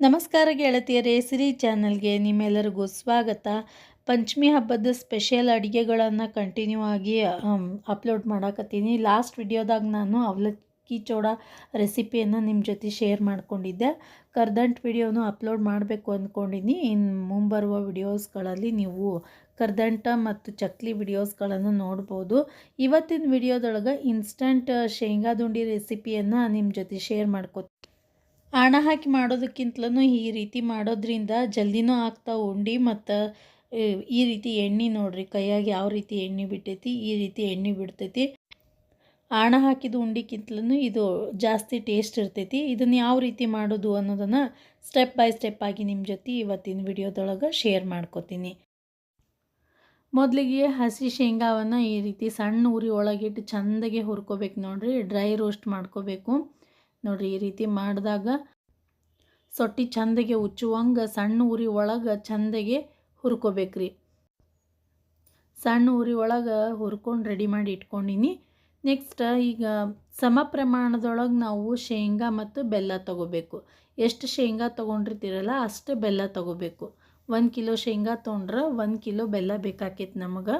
ನಮಸ್ಕಾರ ಗೆಳತಿಯರೇ, ಸಿರಿ ಚಾನಲ್ಗೆ ನಿಮ್ಮೆಲ್ಲರಿಗೂ ಸ್ವಾಗತ. ಪಂಚಮಿ ಹಬ್ಬದ ಸ್ಪೆಷಲ್ ಅಡುಗೆಗಳನ್ನು ಕಂಟಿನ್ಯೂ ಆಗಿ ಅಪ್ಲೋಡ್ ಮಾಡಾಕತ್ತೀನಿ. ಲಾಸ್ಟ್ ವಿಡಿಯೋದಾಗ ನಾನು ಅವಲಕ್ಕಿ ಚೋಡ ರೆಸಿಪಿಯನ್ನು ನಿಮ್ಮ ಜೊತೆ ಶೇರ್ ಮಾಡ್ಕೊಂಡಿದ್ದೆ. ಕರ್ದಂಟ್ ವಿಡಿಯೋನು ಅಪ್ಲೋಡ್ ಮಾಡಬೇಕು ಅಂದ್ಕೊಂಡಿನಿ ಇನ್ನು ಮುಂಬರುವ ವಿಡಿಯೋಸ್ಗಳಲ್ಲಿ ನೀವು ಕರ್ದಂಟ ಮತ್ತು ಚಕ್ಲಿ ವಿಡಿಯೋಸ್ಗಳನ್ನು ನೋಡ್ಬೋದು. ಇವತ್ತಿನ ವಿಡಿಯೋದೊಳಗೆ ಇನ್ಸ್ಟಂಟ್ ಶೇಂಗಾದುಂಡಿ ರೆಸಿಪಿಯನ್ನು ನಿಮ್ಮ ಜೊತೆ ಶೇರ್ ಮಾಡ್ಕೊ ಆಣ ಹಾಕಿ ಮಾಡೋದಕ್ಕಿಂತಲೂ ಈ ರೀತಿ ಮಾಡೋದ್ರಿಂದ ಜಲ್ದಿನೂ ಆಗ್ತಾವೆ ಉಂಡಿ ಮತ್ತು ಈ ರೀತಿ ಎಣ್ಣೆ ನೋಡ್ರಿ ಕೈಯಾಗಿ ಯಾವ ರೀತಿ ಎಣ್ಣೆ ಬಿಟ್ಟೈತಿ, ಈ ರೀತಿ ಎಣ್ಣೆ ಬಿಡ್ತೈತಿ. ಆಣ ಹಾಕಿದ ಉಂಡಿಕ್ಕಿಂತಲೂ ಇದು ಜಾಸ್ತಿ ಟೇಸ್ಟ್ ಇರ್ತೈತಿ. ಇದನ್ನು ಯಾವ ರೀತಿ ಮಾಡೋದು ಅನ್ನೋದನ್ನು ಸ್ಟೆಪ್ ಬೈ ಸ್ಟೆಪ್ ಆಗಿ ನಿಮ್ಮ ಜೊತೆ ಇವತ್ತಿನ ವಿಡಿಯೋದೊಳಗೆ ಶೇರ್ ಮಾಡ್ಕೋತೀನಿ. ಮೊದಲಿಗೆ ಹಸಿ ಶೇಂಗಾವನ್ನು ಈ ರೀತಿ ಸಣ್ಣ ಉರಿ ಒಳಗಿಟ್ಟು ಚೆಂದಾಗೆ ಹುರ್ಕೋಬೇಕು ನೋಡಿರಿ, ಡ್ರೈ ರೋಸ್ಟ್ ಮಾಡ್ಕೋಬೇಕು. ನೋಡಿರಿ ಈ ರೀತಿ ಮಾಡಿದಾಗ ಸೊಟ್ಟಿ ಚಂದಗೆ ಉಚ್ಚುವಂಗೆ ಸಣ್ಣ ಉರಿ ಒಳಗೆ ಚಂದಗೆ ಹುರ್ಕೋಬೇಕ್ರಿ. ಸಣ್ಣ ಉರಿ ಒಳಗೆ ಹುರ್ಕೊಂಡು ರೆಡಿ ಮಾಡಿ ಇಟ್ಕೊಂಡಿನಿ. ನೆಕ್ಸ್ಟ್ ಈಗ ಸಮ ಪ್ರಮಾಣದೊಳಗೆ ನಾವು ಶೇಂಗಾ ಮತ್ತು ಬೆಲ್ಲ ತೊಗೋಬೇಕು. ಎಷ್ಟು ಶೇಂಗಾ ತೊಗೊಂಡಿರ್ತೀರಲ್ಲ ಅಷ್ಟು ಬೆಲ್ಲ ತೊಗೋಬೇಕು. ಒಂದು ಕಿಲೋ ಶೇಂಗಾ ತೊಗೊಂಡ್ರೆ ಒಂದು ಕಿಲೋ ಬೆಲ್ಲ ಬೇಕಾಕೈತೆ ನಮಗೆ.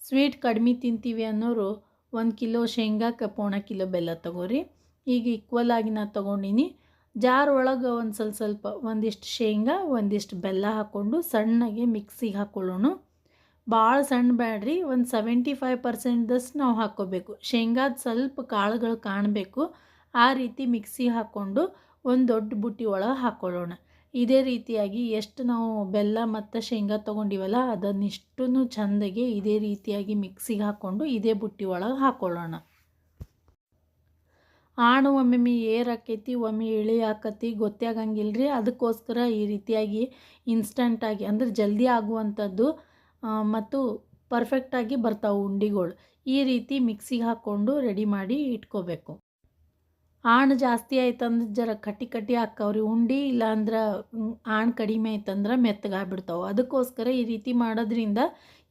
ಸ್ವೀಟ್ ಕಡಿಮೆ ತಿಂತೀವಿ ಅನ್ನೋರು ಒಂದು ಕಿಲೋ ಶೇಂಗಾಕ್ಕೆ ಪೋಣ ಕಿಲೋ ಬೆಲ್ಲ ತೊಗೋರಿ. ಈಗ ಈಕ್ವಲ್ ಆಗಿ ನಾನು ತೊಗೊಂಡಿನಿ. ಜಾರ್ ಒಳಗೆ ಒಂದು ಸ್ವಲ್ಪ ಸ್ವಲ್ಪ ಒಂದಿಷ್ಟು ಶೇಂಗಾ, ಒಂದಿಷ್ಟು ಬೆಲ್ಲ ಹಾಕ್ಕೊಂಡು ಸಣ್ಣಗೆ ಮಿಕ್ಸಿಗೆ ಹಾಕ್ಕೊಳ್ಳೋಣ ಭಾಳ ಸಣ್ಣ ಬ್ಯಾಡ್ರಿ, ಒಂದು ಸೆವೆಂಟಿ ಫೈವ್ ಪರ್ಸೆಂಟ್ದಷ್ಟು ನಾವು ಹಾಕ್ಕೋಬೇಕು ಶೇಂಗಾದ ಸ್ವಲ್ಪ ಕಾಳುಗಳು ಕಾಣಬೇಕು. ಆ ರೀತಿ ಮಿಕ್ಸಿ ಹಾಕ್ಕೊಂಡು ಒಂದು ದೊಡ್ಡ ಬುಟ್ಟಿ ಒಳಗೆ ಹಾಕ್ಕೊಳ್ಳೋಣ ಇದೇ ರೀತಿಯಾಗಿ ಎಷ್ಟು ನಾವು ಬೆಲ್ಲ ಮತ್ತು ಶೇಂಗಾ ತೊಗೊಂಡಿವಲ್ಲ ಅದನ್ನಿಷ್ಟು ಚೆಂದಗೆ ಇದೇ ರೀತಿಯಾಗಿ ಮಿಕ್ಸಿಗೆ ಹಾಕ್ಕೊಂಡು ಇದೇ ಬುಟ್ಟಿ ಒಳಗೆ ಹಾಕ್ಕೊಳ್ಳೋಣ ಆಣು ಒಮ್ಮೊಮ್ಮೆ ಏರ್ ಒಮ್ಮೆ ಇಳಿ ಆಕತಿ ಗೊತ್ತಾಗಂಗಿಲ್ಲ ರೀ ಅದಕ್ಕೋಸ್ಕರ ಈ ರೀತಿಯಾಗಿ ಇನ್ಸ್ಟಂಟಾಗಿ ಅಂದ್ರೆ ಜಲ್ದಿ ಆಗುವಂಥದ್ದು ಮತ್ತು ಪರ್ಫೆಕ್ಟಾಗಿ ಬರ್ತಾವೆ ಉಂಡಿಗಳು. ಈ ರೀತಿ ಮಿಕ್ಸಿಗೆ ಹಾಕ್ಕೊಂಡು ರೆಡಿ ಮಾಡಿ ಇಟ್ಕೋಬೇಕು. ಆಣ್ ಜಾಸ್ತಿ ಆಯ್ತಂದ್ರೆ ಜರ ಕಟ್ಟಿ ಕಟ್ಟಿ ಹಾಕವ್ರಿ. ಉಂಡಿ ಇಲ್ಲಾಂದ್ರೆ ಆಣ್ ಕಡಿಮೆ ಆಯ್ತಂದ್ರೆ ಮೆತ್ತಗಾಗ್ಬಿಡ್ತಾವೆ. ಅದಕ್ಕೋಸ್ಕರ ಈ ರೀತಿ ಮಾಡೋದ್ರಿಂದ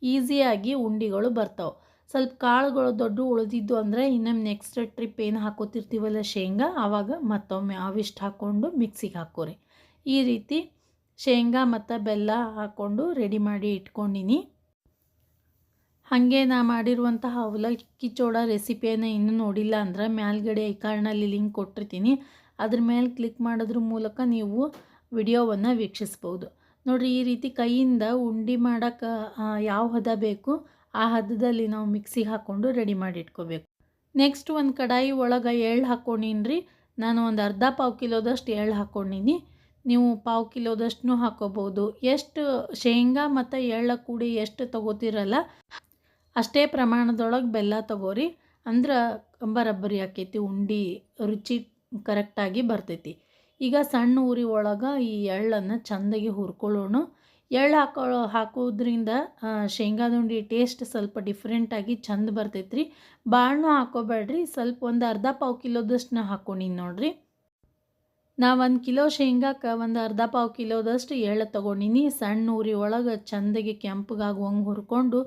ಈಸಿಯಾಗಿ ಉಂಡಿಗಳು ಬರ್ತಾವೆ. ಸ್ವಲ್ಪ ಕಾಳುಗಳು ದೊಡ್ಡ ಉಳಿದಿದ್ದು ಅಂದರೆ ಇನ್ನೊಮ್ಮೆ ನೆಕ್ಸ್ಟ್ ಟ್ರಿಪ್ ಏನು ಹಾಕೋತಿರ್ತೀವಲ್ಲ ಶೇಂಗಾ, ಆವಾಗ ಮತ್ತೊಮ್ಮೆ ಅವಿಷ್ಟು ಹಾಕ್ಕೊಂಡು ಮಿಕ್ಸಿಗೆ ಹಾಕೋರಿ. ಈ ರೀತಿ ಶೇಂಗಾ ಮತ್ತು ಬೆಲ್ಲ ಹಾಕ್ಕೊಂಡು ರೆಡಿ ಮಾಡಿ ಇಟ್ಕೊಂಡಿನಿ. ಹಾಗೆ ನಾ ಮಾಡಿರುವಂತಹ ಅವಲಕ್ಕಿ ಚೋಡ ರೆಸಿಪಿಯನ್ನು ಇನ್ನೂ ನೋಡಿಲ್ಲ ಅಂದ್ರೆ ಮ್ಯಾಲ್ಗಡೆ ಐಕಾರ್ಡ್ನಲ್ಲಿ ಲಿಂಕ್ ಕೊಟ್ಟಿರ್ತೀನಿ. ಅದ್ರ ಮೇಲೆ ಕ್ಲಿಕ್ ಮಾಡೋದ್ರ ಮೂಲಕ ನೀವು ವಿಡಿಯೋವನ್ನು ವೀಕ್ಷಿಸ್ಬೋದು. ನೋಡಿರಿ ಈ ರೀತಿ ಕೈಯಿಂದ ಉಂಡೆ ಮಾಡೋಕ್ಕೆ ಯಾವ ಹದ ಬೇಕು ಆ ಹದದಲ್ಲಿ ನಾವು ಮಿಕ್ಸಿಗೆ ಹಾಕ್ಕೊಂಡು ರೆಡಿ ಮಾಡಿ ಇಟ್ಕೋಬೇಕು. ನೆಕ್ಸ್ಟ್ ಒಂದು ಕಡಾಯಿ ಒಳಗೆ ಎಳ್ಳು ಹಾಕ್ಕೊಂಡಿನಿ ನಾನು ಒಂದು ಅರ್ಧ ಪಾವು ಕಿಲೋದಷ್ಟು ಎಳ್ಳು ಹಾಕ್ಕೊಂಡಿನಿ ನೀವು ಪಾವು ಕಿಲೋದಷ್ಟು ಹಾಕೋಬೋದು ಎಷ್ಟು ಶೇಂಗಾ ಮತ್ತು ಎಳ್ಳ ಕೂಡಿ ಎಷ್ಟು ತೊಗೋತಿರಲ್ಲ, ಅಷ್ಟೇ ಪ್ರಮಾಣದೊಳಗೆ ಬೆಲ್ಲ ತಗೋರಿ. ಅಂದ್ರೆ ಬರಬ್ಬರಿ ಆಕೈತಿ, ಉಂಡಿ ರುಚಿ ಕರೆಕ್ಟಾಗಿ ಬರ್ತೈತಿ. ಈಗ ಸಣ್ಣ ಊರಿ ಒಳಗೆ ಈ ಎಳ್ಳನ್ನು ಚೆಂದಾಗಿ ಹುರ್ಕೊಳ್ಳೋಣ. ಎಳ್ಳು ಹಾಕೋ ಹಾಕೋದ್ರಿಂದ ಶೇಂಗಾದುಂಡಿ ಟೇಸ್ಟ್ ಸ್ವಲ್ಪ ಡಿಫ್ರೆಂಟಾಗಿ ಚಂದ ಬರ್ತೈತೆ ರೀ ಭಾಳನೂ ಹಾಕೋಬೇಡ್ರಿ, ಸ್ವಲ್ಪ ಒಂದು ಅರ್ಧ ಪಾವು ಕಿಲೋದಷ್ಟು ಹಾಕ್ಕೊಂಡಿನಿ ನೋಡಿರಿ. ನಾ ಒಂದು ಕಿಲೋ ಶೇಂಗಾಕ್ಕೆ ಒಂದು ಅರ್ಧ ಪಾವು ಕಿಲೋದಷ್ಟು ಎಳ್ಳು ತೊಗೊಂಡಿನಿ. ಸಣ್ಣ ಊರಿ ಒಳಗೆ ಚಂದಗೆ ಕೆಂಪಗಾಗುವಂಗೆ ಹುರ್ಕೊಂಡು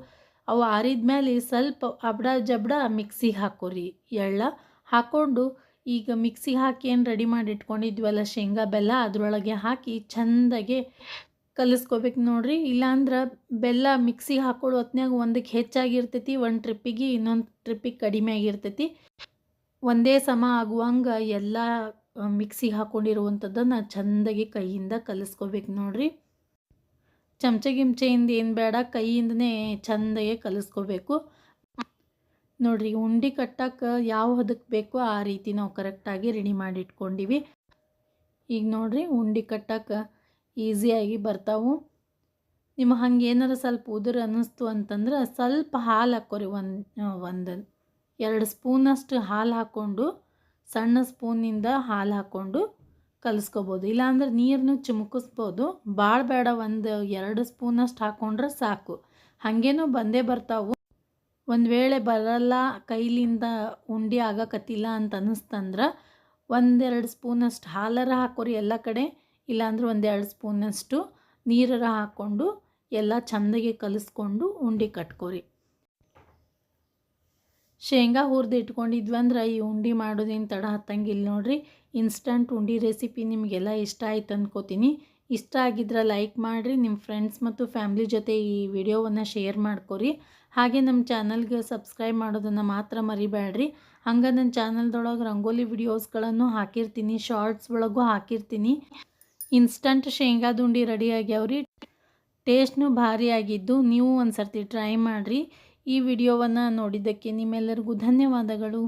ಅವು ಆರಿದ ಮೇಲೆ ಸ್ವಲ್ಪ ಅಬ್ಡ ಜಬ್ಡ ಮಿಕ್ಸಿಗೆ ಹಾಕೋರಿ ಎಳ್ಳ. ಹಾಕ್ಕೊಂಡು ಈಗ ಮಿಕ್ಸಿಗೆ ಹಾಕಿ ಏನು ರೆಡಿ ಮಾಡಿ ಇಟ್ಕೊಂಡಿದ್ವಲ್ಲ ಶೇಂಗಾ ಬೆಲ್ಲ, ಅದರೊಳಗೆ ಹಾಕಿ ಚೆಂದಾಗೆ ಕಲಿಸ್ಕೋಬೇಕು ನೋಡಿರಿ. ಇಲ್ಲಾಂದ್ರೆ ಬೆಲ್ಲ ಮಿಕ್ಸಿಗೆ ಹಾಕೊಳ್ಳೋ ಹೊತ್ನ್ಯಾಗ ಒಂದಕ್ಕೆ ಹೆಚ್ಚಾಗಿರ್ತೈತಿ, ಒಂದು ಟ್ರಿಪ್ಪಿಗೆ ಇನ್ನೊಂದು ಟ್ರಿಪ್ಪಿಗೆ ಕಡಿಮೆ ಆಗಿರ್ತೈತಿ. ಒಂದೇ ಸಮ ಆಗುವಂಗೆ ಎಲ್ಲ ಮಿಕ್ಸಿಗೆ ಹಾಕ್ಕೊಂಡಿರುವಂಥದ್ದನ್ನು ಚೆಂದಾಗಿ ಕೈಯಿಂದ ಕಲಿಸ್ಕೋಬೇಕು ನೋಡಿರಿ. ಚಮಚ ಗಿಮಚೆಯಿಂದ ಏನು ಬೇಡ, ಕೈಯಿಂದನೇ ಚೆಂದಾಗೆ ಕಲಿಸ್ಕೋಬೇಕು. ನೋಡಿರಿ, ಉಂಡೆ ಕಟ್ಟಕ್ಕೆ ಯಾವ ಹದಕ್ಕೆ ಬೇಕೋ ಆ ರೀತಿ ನಾವು ಕರೆಕ್ಟಾಗಿ ರೆಡಿ ಮಾಡಿ ಇಟ್ಕೊಂಡಿವಿ ಈಗ ನೋಡಿರಿ, ಉಂಡೆ ಕಟ್ಟಕ್ಕೆ ಈಸಿಯಾಗಿ ಬರ್ತಾವೆ. ನಿಮ್ಮ ಹಂಗೆ ಏನಾರು ಸ್ವಲ್ಪ ಉದುರು ಅನ್ನಿಸ್ತು ಅಂತಂದ್ರೆ ಸ್ವಲ್ಪ ಹಾಲು ಹಾಕೋರಿ ಒಂದು ಒಂದು, ಎರಡು ಸ್ಪೂನಷ್ಟು ಹಾಲು ಹಾಕ್ಕೊಂಡು, ಸಣ್ಣ ಸ್ಪೂನಿಂದ ಹಾಲು ಹಾಕ್ಕೊಂಡು ಕಲಿಸ್ಕೋಬೋದು. ಇಲ್ಲಾಂದ್ರೆ ನೀರನ್ನು ಚಿಮುಕಿಸ್ಬೋದು. ಭಾಳ ಬೇಡ, ಒಂದು ಎರಡು ಸ್ಪೂನಷ್ಟು ಹಾಕ್ಕೊಂಡ್ರೆ ಸಾಕು. ಹಾಗೇನೂ ಬಂದೇ ಬರ್ತಾವೆ. ಒಂದು ವೇಳೆ ಬರಲ್ಲ, ಕೈಲಿಂದ ಉಂಡೆ ಆಗಕತ್ತಿಲ್ಲ ಅಂತ ಅನ್ನಿಸ್ತಂದ್ರೆ ಒಂದೆರಡು ಸ್ಪೂನಷ್ಟು ಹಾಲರ ಹಾಕೋರಿ ಎಲ್ಲ ಕಡೆ. ಇಲ್ಲಾಂದ್ರೆ ಒಂದೆರಡು ಸ್ಪೂನಷ್ಟು ನೀರರ ಹಾಕ್ಕೊಂಡು ಎಲ್ಲ ಚೆಂದಾಗಿ ಕಲಿಸ್ಕೊಂಡು ಉಂಡೆ ಕಟ್ಕೊರಿ. ಶೇಂಗಾ ಹುರಿದು ಇಟ್ಕೊಂಡಿದ್ವಿ ಅಂದ್ರೆ ಈ ಉಂಡೆ ಮಾಡೋದೇನು ತಡ ಹತ್ತಂಗಿಲ್ಲ ನೋಡ್ರಿ. ಇನ್ಸ್ಟಂಟ್ ಉಂಡೆ ರೆಸಿಪಿ ನಿಮಗೆಲ್ಲ ಇಷ್ಟ ಆಯ್ತು ಅಂದ್ಕೋತೀನಿ ಇಷ್ಟ ಆಗಿದ್ರೆ ಲೈಕ್ ಮಾಡಿರಿ ನಿಮ್ಮ ಫ್ರೆಂಡ್ಸ್ ಮತ್ತು ಫ್ಯಾಮ್ಲಿ ಜೊತೆ ಈ ವಿಡಿಯೋವನ್ನು ಶೇರ್ ಮಾಡ್ಕೊರಿ. ಹಾಗೆ ನಮ್ಮ ಚಾನಲ್ಗೆ ಸಬ್ಸ್ಕ್ರೈಬ್ ಮಾಡೋದನ್ನು ಮಾತ್ರ ಮರಿಬೇಡ್ರಿ ಹಂಗೆ ನನ್ನ ಚಾನಲ್ದೊಳಗೆ ರಂಗೋಲಿ ವಿಡಿಯೋಸ್ಗಳನ್ನು ಹಾಕಿರ್ತೀನಿ ಶಾರ್ಟ್ಸ್ ಒಳಗೂ ಹಾಕಿರ್ತೀನಿ. ಇನ್ಸ್ಟಂಟ್ ಶೇಂಗಾದ ಉಂಡೆ ರೆಡಿ ಆಗ್ಯಾವ್ರಿ ಟೇಸ್ಟ್ನು ಭಾರಿ ಆಗಿದ್ದು ನೀವು ಒಂದು ಸರ್ತಿ ಟ್ರೈ ಮಾಡಿರಿ. ಈ ವಿಡಿಯೋವನ್ನು ನೋಡಿದ್ದಕ್ಕೆ ನಿಮ್ಮೆಲ್ಲರಿಗೂ ಧನ್ಯವಾದಗಳು.